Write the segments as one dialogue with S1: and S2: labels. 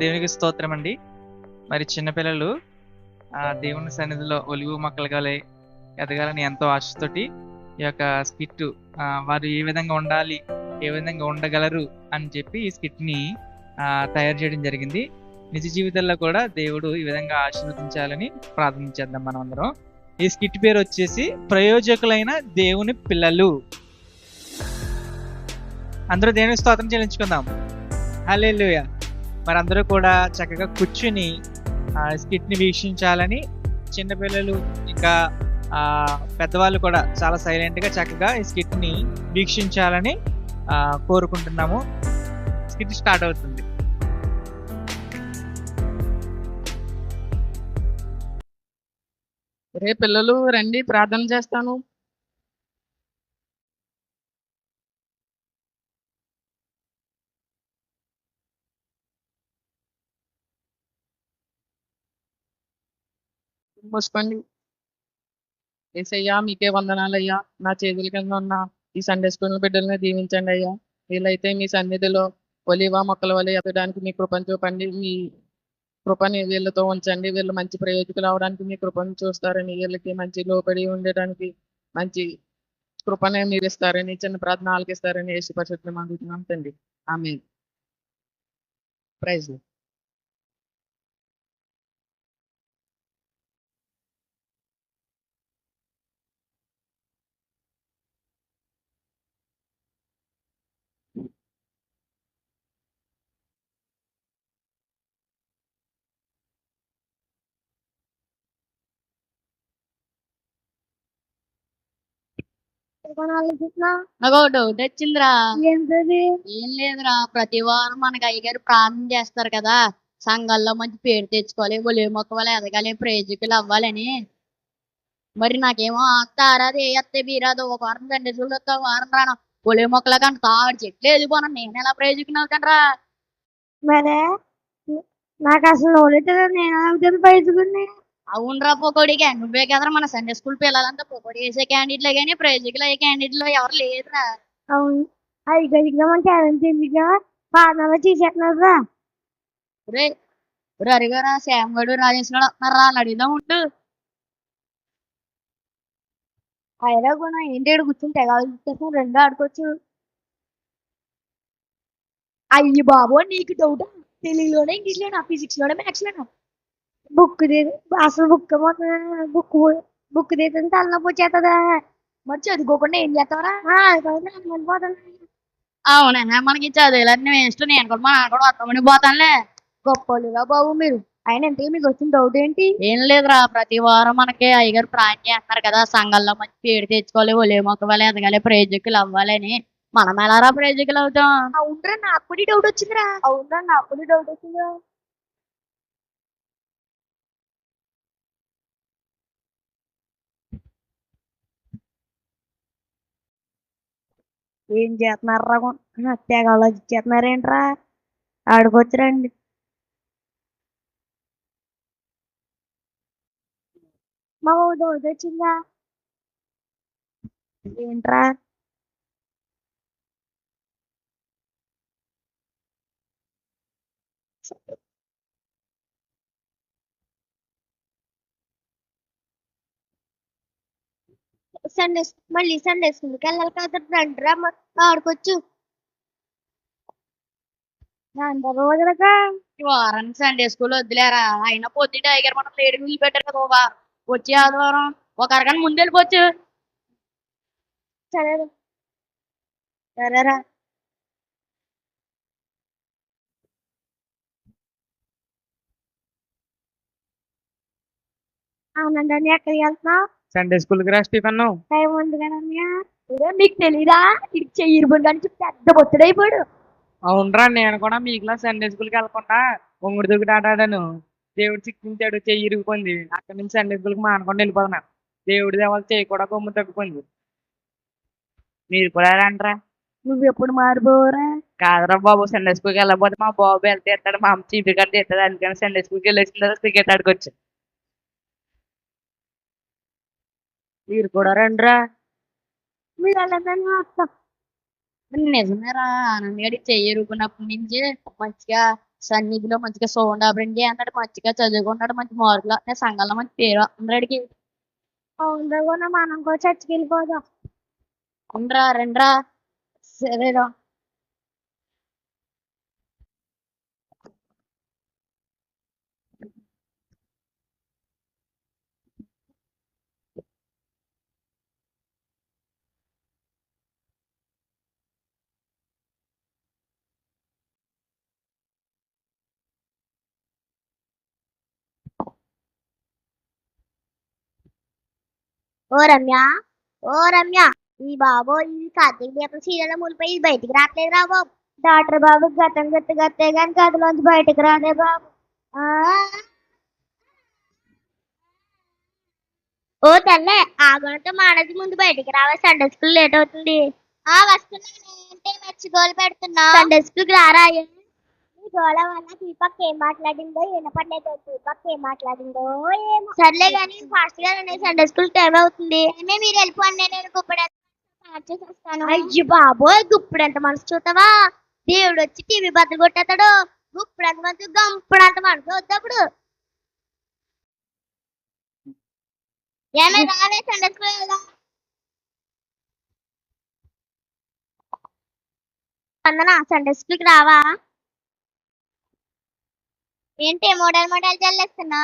S1: దేవునికి స్తోత్రం అండి మరి చిన్నపిల్లలు ఆ దేవుని సన్నిధిలో ఒలివు మొక్కలుగా ఎదగాలని ఎంతో ఆశతోటి ఈ యొక్క స్కిట్ వారు ఏ విధంగా ఉండాలి ఏ విధంగా ఉండగలరు అని చెప్పి ఈ స్కిట్ని తయారు చేయడం జరిగింది. నిజ జీవితంలో కూడా దేవుడు ఈ విధంగా ఆశీర్వదించాలని ప్రార్థించేద్దాం మనం అందరం. ఈ స్కిట్ పేరు వచ్చేసి ప్రయోజకులైన దేవుని పిల్లలు. అందరూ దేవుని స్తోత్రం చెల్లించుకుందాం. హల్లెలూయ. మరి అందరూ కూడా చక్కగా కూర్చుని స్కిట్ని వీక్షించాలని చిన్నపిల్లలు ఇంకా పెద్దవాళ్ళు కూడా చాలా సైలెంట్గా చక్కగా ఈ స్కిట్ని వీక్షించాలని కోరుకుంటున్నాము. స్కిట్ స్టార్ట్ అవుతుంది.
S2: రే పిల్లలు రండి ప్రార్థన చేస్తాను. మూసుకోండి ఏసయ్యా మీకే వందనాలయ్యా. నా చేతుల కింద ఉన్న ఈ సండే స్కూల్ బిడ్డల్ని దీవించండి అయ్యా. వీళ్ళైతే మీ సన్నిధిలో ఒలివా మొక్కల వల్ల ఎదడానికి మీ కృపను చూపండి. మీ కృపని వీళ్ళతో ఉంచండి. వీళ్ళు మంచి ప్రయోజకులు అవడానికి మీ కృపను చూస్తారని వీళ్ళకి మంచి లోపడి ఉండడానికి మంచి కృపనే మీరు ఇస్తారని చిన్న ప్రార్థన ఆలకిస్తారని యేసు పరిషత్తులు అందుతున్నాం తండ్రి. ఆమె ప్రైజ్
S3: నాకు ఒక డౌట్ వచ్చిందిరా
S4: ఏంటది?
S3: ఏం లేదురా ప్రతి వారం మనకి అయ్యగారు ప్రార్థన చేస్తారు కదా. సంఘాల్లో మంచి పేరు తెచ్చుకోవాలి ఒలి మొక్క వల్ల ఎదగాలి ప్రయోజకులు అవ్వాలని. మరి నాకేమో తారాది ఏ అత్తే బీరాదు ఒక వారం తండ్రి చూడు ఒక వారం రాను. ఒలి మొక్కల కంటే తాడు చెట్లు వెళ్ళిపోను నేను ఎలా ప్రయోజకులు అవుతానరా?
S4: మరే నాకు అసలు నేను
S3: అవునరా పొకోడిగా నువ్వే కదరా మన సండే స్కూల్ పిల్లలంతా పొకోడి వేసే క్యాండిడేట్లే కానీ ప్రయోజకులు అయ్యే క్యాండిడేట్లు ఎవరు లేదురా
S4: అవును. అవి గదిగా మన టాలెంట్ ఎందుగా పాదాలు చేసేస్తున్నారా
S3: రే రరిగారా శ్యామ్ గడు రాజేశ్వరుడు వస్తున్నారా అని అడిగిదాం ఉండు.
S4: అయినా కూడా ఏంటి కూర్చుని తెగ ఆలోచిస్తాను రెండు ఆడుకోవచ్చు. అయ్యి బాబు నీకు డౌట్ తెలుగులోనే ఇంగ్లీష్లోనా ఫిజిక్స్లోనే మ్యాథ్స్ లోనా. బుక్ అసలు బుక్ బుక్ బుక్ తీస్తే తలనొప్పి వచ్చేస్తుందా మరి చదువుకోకుండా ఏం చేస్తావరా?
S3: అవునా మనకి చదువులన్నీ వేస్ట్. నేను కూడా మా కూడా వస్తామని పోతానులే.
S4: గొప్పలుగా బాబు మీరు. ఆయన అంటే మీకు వచ్చిన డౌట్ ఏంటి?
S3: ఏం లేదురా ప్రతి వారం మనకి అయ్యగారు ప్రాణం చేస్తున్నారు కదా. సంఘాల్లో మంచి పేరు తెచ్చుకోవాలి ఒలే మొక్క వల్ల ఎదగాలి ప్రయోజకులు అవ్వాలని. మనం ఎలారా ప్రయోజకులు అవుతాం?
S4: అవునరా నాకు కూడా డౌట్ వచ్చిందిరా. అవునరా నాకు కూడా డౌట్ వచ్చిందిరా. ఏం చేస్తున్నారా తెగ ఆలోచించేస్తున్నారేంట్రా ఆడుకొచ్చురండి మా డౌట్ వచ్చిందా ఏంట్రా? సండే మళ్ళీ సండే స్కూల్కి వెళ్ళాలి కదా రండిరా మ- ఆడుకోవచ్చు
S3: వారానికి సండే స్కూల్ వద్దులేరా? అయినా పొద్దుట అయ్యగారు మనం లేడి మిగిలి పెట్టారు కదా ఒక వచ్చే ఆదివారం ఒక అరగంట ముందు వెళ్ళిపోవచ్చు.
S4: సరే సరేరా. అవునండి ఎక్కడికి వెళ్తున్నావు?
S1: సండే స్కూల్కి రా స్టీఫన్.
S4: టైం ఉంది కదా మీకు తెలీదా? ఇది చెయ్యిరుబడి కానీ పెద్ద బొత్తుడైపోయాడు
S1: అవునరా నేను కూడా మీకులా సండే స్కూల్కి వెళ్ళకుండా ఉంగుడు దిగుడు ఆట ఆడాను దేవుడు చిక్కించాడు చెయ్యి ఇరిగిపోయింది. అక్కడి నుంచి సండే స్కూల్కి మానకుండా వెళ్ళిపోతున్నాను దేవుడి దేవాలి చెయ్యి కూడా కొమ్ము తగ్గిపోయింది. మీరు కూడా రండిరా
S4: నువ్వు ఎప్పుడు మారిపోవరా?
S1: కాదురా బాబు సండే స్కూల్కి వెళ్ళకపోతే మా బాబు వెళ్తే ఎత్తాడు మా అమ్మ చీపి కట్టి ఎత్తాడు. అందుకని సండే స్కూల్కి వెళ్ళేసిన తర్వాత క్రికెట్ ఆడుకోవచ్చు
S4: మీరు కూడా రండిరా. మీరు వెళ్ళదని వస్తాం
S3: నిజమేరా ఆనంద్ గడి చెయ్యి ఇరుగున్నప్పటి నుంచి మంచిగా సన్నిధిలో మంచిగా సౌండ్ అబ్రెండ్ అన్నాడు మంచిగా చదువుకున్నాడు మంచి మార్కులు వస్తున్నాయి సంఘంలో మంచి పేరు అందరికి
S5: అవును మనం కూడా చర్చికి వెళ్ళిపోదాం.
S3: రండ్రా రండ్రా. సరేరా.
S5: ఓ రమ్య ఓ రమ్య ఈ బాబు ఈ కార్తీక దీపం సీరియల్ మునిపోయి ఇది బయటికి రావట్లేదు రా బాబు డాక్టర్ బాబు గతం గట్టి గట్టే కానీ గదిలోంచి బయటికి రాలే బాబు. ఓ తల్లే ఆగడంతో మానేసి ముందు బయటికి రావే సండే స్కూల్ లేట్ అవుతుంది ఆ వస్తున్నాను ఏంటి మర్చిగోలు పెడుతున్నా సండే స్కూల్కి రారా గోళ వల్ల దీపక్ ఏం మాట్లాడిందో వినపడలేదు? దీపక్ ఏం మాట్లాడిందో ఏమో? సర్లే కానీ ఫాస్ట్గా సండే స్కూల్ టైం అవుతుంది. ఏమే మీరు వెళ్ళిపోండి నేను గుప్పుడు వస్తాను అయ్యో బాబోయ్ గుప్పుడు ఎంత మనసు చూస్తావా? దేవుడు వచ్చి టీవీ బద్దలు కొట్టేస్తాడు. గుప్పుడు ఎంత మనసు గంపుడు అంత మనసు వద్దప్పుడు ఏమే రావే సండే స్కూల్ వెళ్దాం. వందనా సండే స్కూల్కి రావా? ఏంటి మోడల్ మోడల్ చల్లేస్తున్నా?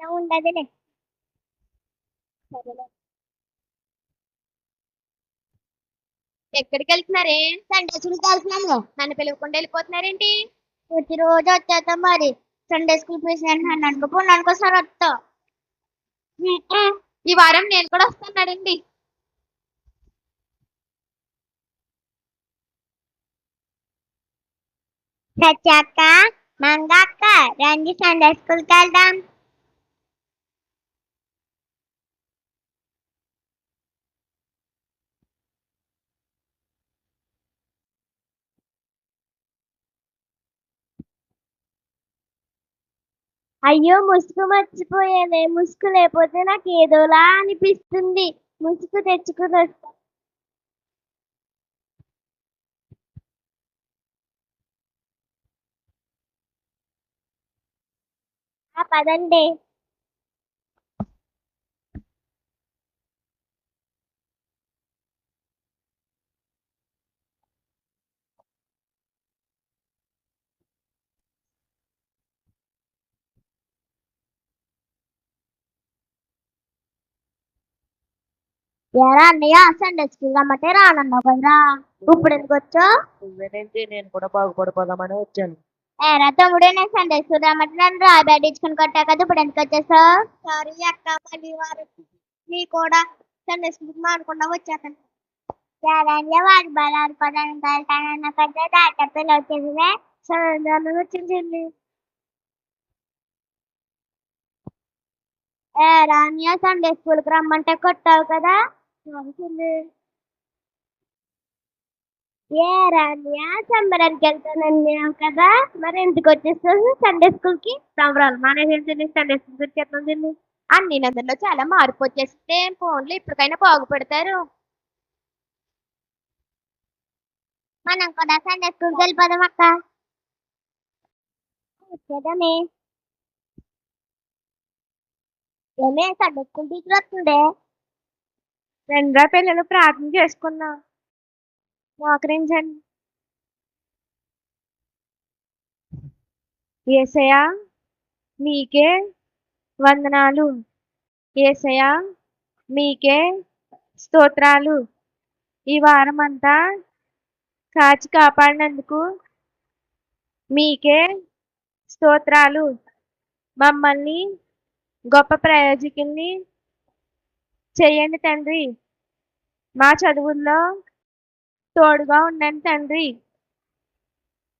S5: ఉండదులే.
S3: ఎక్కడికి వెళ్తున్నారే
S5: సండే స్కూల్ వెళ్తున్నాము?
S3: నన్ను పిలవకుండా వెళ్ళిపోతున్నారేంటి?
S5: ప్రతిరోజు వచ్చేస్తాం మరి. సండే స్కూల్ ప్రెసిడెంట్ నన్ను అనుకో నన్నుకోసారి వస్తా
S3: ఈ వారం నేను కూడా వస్తున్నాడండి
S5: సత్యాక్క మంగక్క రండి సండే స్కూల్కి వెళ్దాం అయ్యో ముసుగు మర్చిపోయానే. ముసుగు లేకపోతే నాకు ఏదోలా అనిపిస్తుంది. ముసుగు తెచ్చుకుని వస్తా. పదండి. ఎరా అన్నయ్య సండే స్కూల్ రమ్మంటే రానన్నావు కదరా. ఇప్పుడు ఎందుకు వచ్చావు?
S2: నువ్వేనేంటి నేను కూడా బాగుపడిపోదామని వచ్చాను.
S5: ఏరా తమ్ముడు నేను సండే స్కూల్ రమ్మంటే నన్ను కొట్టా కదా ఇప్పుడు ఎందుకు వచ్చేసావు? సారీ అక్క మళ్ళీ వారు నీ కూడా సండే స్కూల్ మానుకున్నా వచ్చాను సరే వాడి బాగా ఆడుకోవడానికి వెళ్తానన్న పిల్ల వచ్చింది సరే వచ్చింది ఏ రానియా సండే స్కూల్కి రమ్మంటే కొట్టావు కదా? వచ్చింది ఏ రానియా సంబరానికి వెళ్తానన్నావు కదా. మరి ఎందుకు వచ్చేస్తావు? సండే స్కూల్కి?
S3: సంబరాలు మానేసి సండే స్కూల్ వచ్చేస్తాం దీన్ని అన్ని నదుల్లో చాలా మార్పు వచ్చేస్తే ఫోన్లు ఇప్పటికైనా బాగుపడతారు.
S5: మనం కూడా సండే స్కూల్కి వెళ్ళిపోదాం అక్క. వచ్చేదామే ఏమే సండే స్కూల్ టీచర్ వస్తుందే
S3: రెండో పిల్లలు ప్రార్థన చేసుకున్నాం. మోకరించండి ఏసయా మీకే వందనాలు. ఏసయా మీకే స్తోత్రాలు. ఈ వారం అంతా కాచి కాపాడినందుకు మీకే స్తోత్రాలు. మమ్మల్ని గొప్ప ప్రయోజకుల్ని చేయండి తండ్రి. మా చదువుల్లో తోడుగా ఉండండి తండ్రి.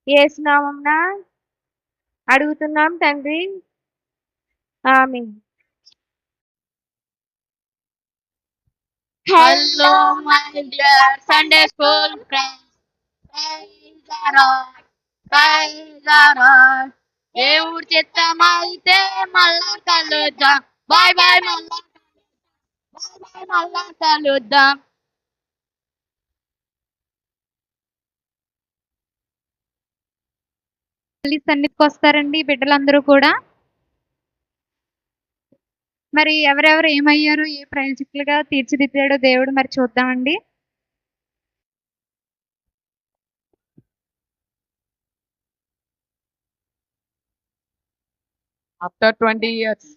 S3: ఏసునామంన అడుగుతున్నాం తండ్రి. ఆమె
S5: hello my dear Sunday school friends praise the Lord praise the Lord దేవుడి అయితే మళ్ళా కలుద్దాం. బాయ్ బాయ్ మళ్ళా బాయ్ బాయ్ మళ్ళా కలుద్దాం.
S6: మళ్ళీ సన్నిధికి వస్తారండి బిడ్డలందరూ కూడా. మరి ఎవరెవరు ఏమయ్యారు ఏ ప్రయోజకులుగా తీర్చిదిద్దాడో దేవుడు మరి చూద్దామండి.
S2: After twenty years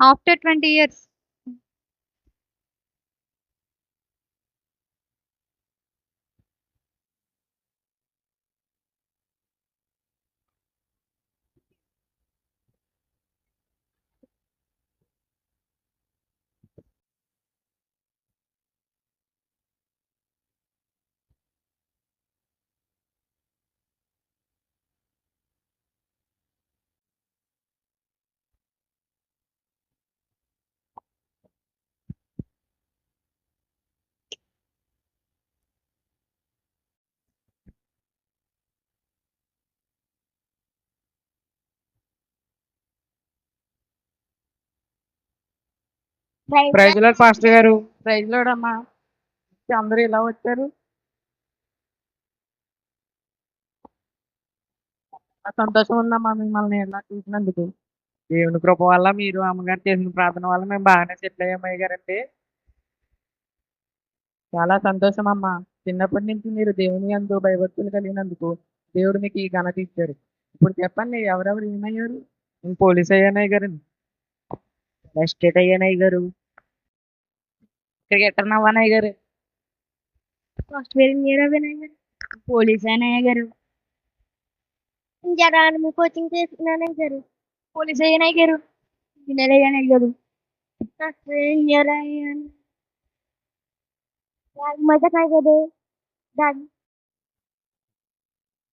S6: after twenty years
S2: ప్రైజ్లో పాస్టర్ గారు. ప్రైజ్లో అమ్మా. అందరూ ఇలా వచ్చారు? సంతోషం ఉందమ్మా మిమ్మల్ని ఇలా చూసినందుకు? దేవుని కృప వల్ల మీరు అమ్మగారు చేసిన ప్రార్థన వల్ల మేము బాగానే సెటిల్ అయ్యామయ్య గారండి చాలా సంతోషం అమ్మా. చిన్నప్పటి నుంచి మీరు దేవుని అందు భయభక్తులు కలిగినందుకు దేవుడు మీకు ఈ ఘనత ఇచ్చారు. ఇప్పుడు చెప్పండి ఎవరెవరు ఏమయ్యారు? నేను పోలీస్ అయ్యానయ్య గారండి స్టేట్ అయ్యానయ్య గారు క్రికెటర్ అవ్వనయ్య గారు
S5: సాఫ్ట్వేర్ ఇంజనీర్ అవ్వనయ్య గారు పోలీస్ అయినయ్య గారు ఇంజనీర్ కోచింగ్ చేస్తున్నానయ్య గారు పోలీస్ అయ్యానయ్య గారు ఇంజనీర్ అయ్యానయ్య గారు సాఫ్ట్వేర్ ఇంజనీర్ అయ్యాను దాని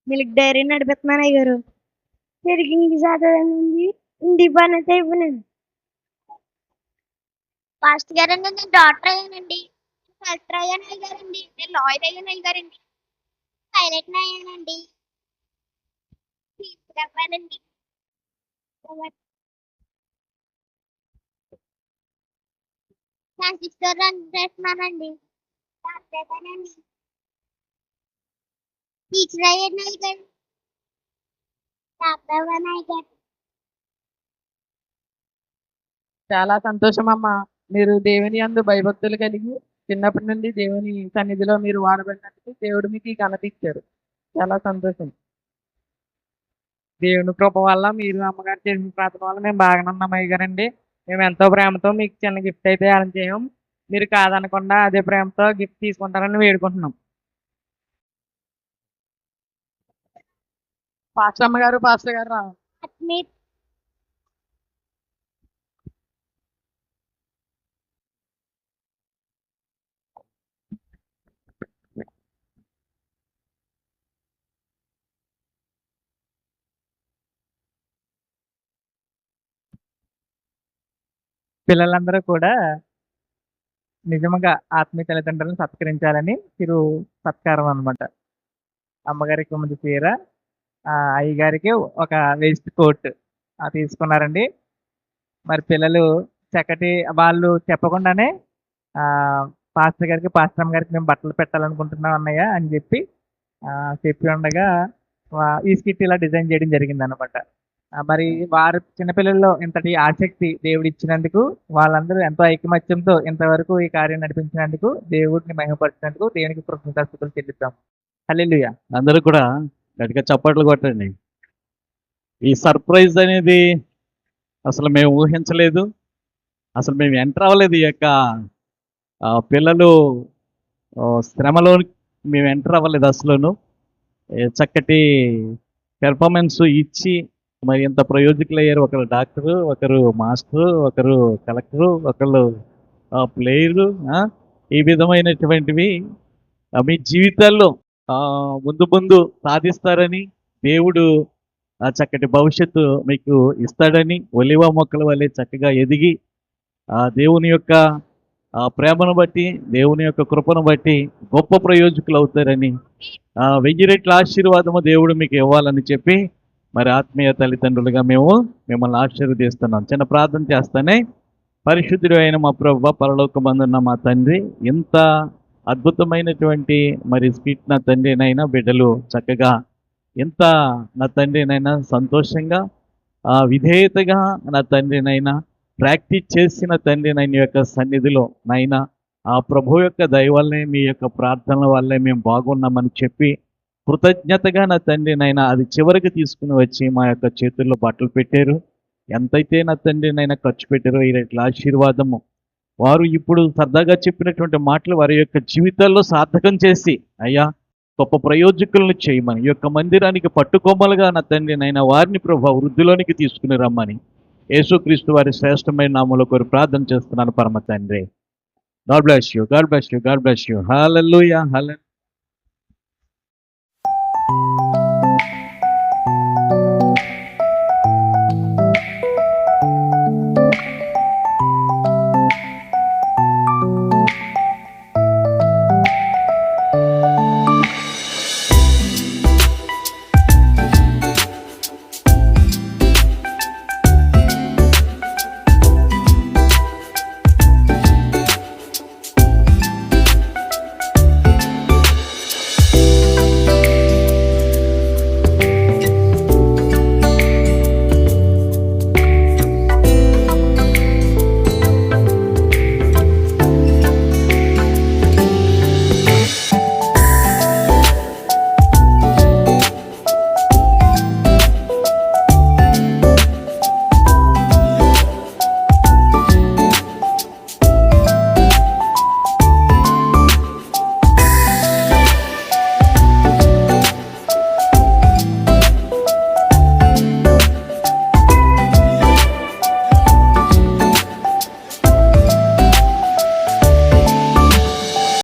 S5: మిల్క్ డైరీ నడిపిస్తున్నానయ్య గారు పెరిగింది చదవనండి ఇంటి పని అయితే ఇవ్వనండి
S3: పాస్టర్ గారండి నేను డాక్టర్ అయ్యానండి. కలెక్టర్ అయ్యాను అయ్యారండి నేను లాయర్ అయ్యాను అయ్యారండి పైలట్ అయ్యానండి. అవ్వానండి సిస్టర్ రన్ చేస్తున్నానండి డాక్టర్గానండి టీచర్ అయ్యాను అయ్యారు డాక్టర్ అయ్యారు
S2: చాలా సంతోషం అమ్మా. మీరు దేవుని అందు భయభక్తులు కలిగి చిన్నప్పటి నుండి దేవుని సన్నిధిలో మీరు వాడబడినందుకు దేవుడు మీకు ఈ ఘనత ఇచ్చారు. చాలా సంతోషం. దేవుని కృప వల్ల మీరు అమ్మగారు చేసిన ప్రార్థన వల్ల మేము బాగానే ఉన్నాం అయ్యగారండి. మేము ఎంతో ప్రేమతో మీకు చిన్న గిఫ్ట్ అయితే అరేంజ్ చేయం. మీరు కాదనకుండా అదే ప్రేమతో గిఫ్ట్ తీసుకుంటారని వేడుకుంటున్నాం. పాస్టర్ అమ్మగారు పాస్టర్ గారు రా.
S1: పిల్లలందరూ కూడా నిజంగా ఆత్మీయ తల్లిదండ్రులను సత్కరించాలని మీరు సత్కారం అనమాట అమ్మగారికి ముందు చీర అయ్యగారికి ఒక వేస్ట్ కోట్ తీసుకున్నారండి. మరి పిల్లలు చక్కటి వాళ్ళు చెప్పకుండానే పాస్టర్ గారికి పాస్టర్ అమ్మ గారికి మేము బట్టలు పెట్టాలనుకుంటున్నాం అన్నయ్య అని చెప్పి చెప్పి ఉండగా ఈ స్కిట్ ఇలా డిజైన్ చేయడం జరిగింది అనమాట మరి వారు చిన్నపిల్లల్లో ఇంతటి ఆసక్తి దేవుడు ఇచ్చినందుకు వాళ్ళందరూ ఎంతో ఐకమత్యంతో ఇంతవరకు ఈ కార్యం నడిపించినందుకు దేవుడిని మహిమపరిచినందుకు దేవునికి కృతజ్ఞతాస్తుతులు చెల్లిద్దాం. హల్లెలూయా.
S7: అందరూ కూడా గట్టిగా చప్పట్లు కొట్టండి. ఈ సర్ప్రైజ్ అనేది అసలు మేము ఊహించలేదు. అసలు మేము ఎంటర్ అవ్వలేదు ఈ యొక్క పిల్లలు శ్రమలో మేము ఎంటర్ అవ్వలేదు అసలును. చక్కటి పెర్ఫార్మెన్స్ ఇచ్చి మరి ఇంత ప్రయోజకులు అయ్యారు ఒకరు డాక్టరు ఒకరు మాస్టరు ఒకరు కలెక్టరు ఒకరు ప్లేయరు ఈ విధమైనటువంటివి మీ జీవితాల్లో ముందు ముందు సాధిస్తారని దేవుడు ఆ చక్కటి భవిష్యత్తు మీకు ఇస్తాడని ఒలివ మొక్కల వల్లే చక్కగా ఎదిగి ఆ దేవుని యొక్క ఆ ప్రేమను బట్టి దేవుని యొక్క కృపను బట్టి గొప్ప ప్రయోజకులు అవుతారని వెయ్యి రెట్ల ఆశీర్వాదము దేవుడు మీకు ఇవ్వాలని చెప్పి మరి ఆత్మీయ తల్లిదండ్రులుగా మేము మిమ్మల్ని ఆశీర్వదిస్తున్నాం. చిన్న ప్రార్థన చేస్తానే పరిశుద్ధుడు అయిన మా ప్రభు పరలోకమందున్న మా తండ్రి ఇంత అద్భుతమైనటువంటి మరి స్పీట్ నా తండ్రినైనా బిడ్డలు చక్కగా ఎంత నా తండ్రినైనా సంతోషంగా ఆ విధేయతగా నా తండ్రినైనా ప్రాక్టీస్ చేసిన తండ్రినైన యొక్క సన్నిధిలో నైనా ఆ ప్రభు యొక్క దయ వల్లే మీ యొక్క ప్రార్థనల వల్లే మేము బాగున్నామని చెప్పి కృతజ్ఞతగా నా తండ్రి నైనా అది చివరికి తీసుకుని వచ్చి మా యొక్క చేతుల్లో బట్టలు పెట్టారు. ఎంతైతే నా తండ్రి నైనా ఖర్చు పెట్టారో ఈ రెట్ల ఆశీర్వాదము వారు ఇప్పుడు సరదాగా చెప్పినటువంటి మాటలు వారి యొక్క జీవితాల్లో సార్థకం చేసి అయ్యా గొప్ప ప్రయోజకులను చేయమని ఈ యొక్క మందిరానికి పట్టుకొమ్మలుగా నా తండ్రి నైనా వారిని ప్రభు వృద్ధిలోనికి తీసుకుని రమ్మని. యేసుక్రీస్తు వారి శ్రేష్టమైన నామంలో కోరి ప్రార్థన చేస్తున్నాను పరమ తండ్రి. God bless you God bless you God bless you. Hallelujah hallelujah